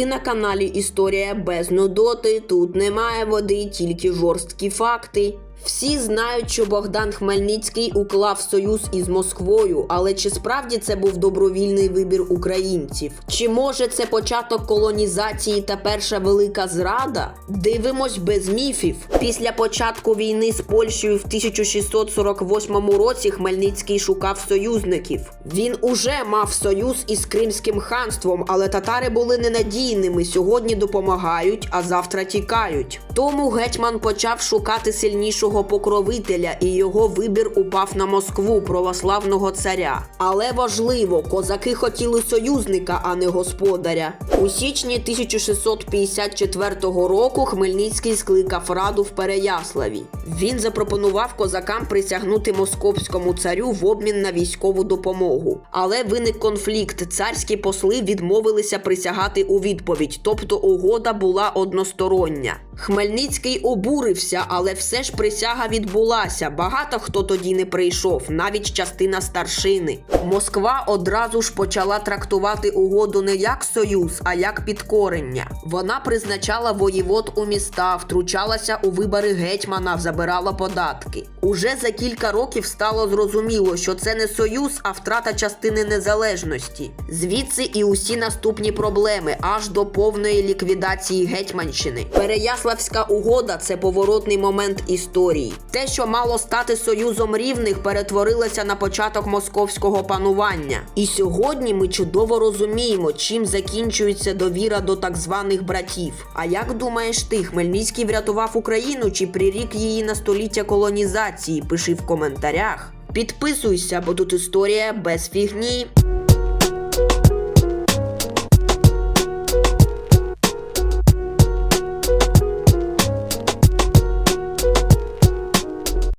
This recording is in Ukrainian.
Ти на каналі Історія без нудоти. Тут немає води, тільки жорсткі факти. Всі знають, що Богдан Хмельницький уклав союз із Москвою, але чи справді це був добровільний вибір українців? Чи може це початок колонізації та перша велика зрада? Дивимось без міфів. Після початку війни з Польщею в 1648 році Хмельницький шукав союзників. Він уже мав союз із Кримським ханством, але татари були ненадійними. Сьогодні допомагають, а завтра тікають. Тому гетьман почав шукати сильнішого покровителя, і його вибір упав на Москву, православного царя. Але важливо, козаки хотіли союзника, а не господаря. У січні 1654 року Хмельницький скликав раду в Переяславі. Він запропонував козакам присягнути московському царю в обмін на військову допомогу. Але виник конфлікт. Царські посли відмовилися присягати у відповідь, тобто угода була одностороння. Хмельницький обурився, але все ж присяга відбулася. Багато хто тоді не прийшов, навіть частина старшини. Москва одразу ж почала трактувати угоду не як союз, а як підкорення. Вона призначала воєвод у міста, втручалася у вибори гетьмана, забирала податки. Уже за кілька років стало зрозуміло, що це не союз, а втрата частини незалежності. Звідси і усі наступні проблеми аж до повної ліквідації гетьманщини. Переяславська угода це поворотний момент історії. Те, що мало стати союзом рівних, перетворилося на початок московського панування. І сьогодні ми чудово розуміємо, чим закінчується довіра до так званих братів. А як думаєш ти, Хмельницький врятував Україну чи прирік її на століття колонізації? Пиши в коментарях. Підписуйся, бо тут історія без фігні.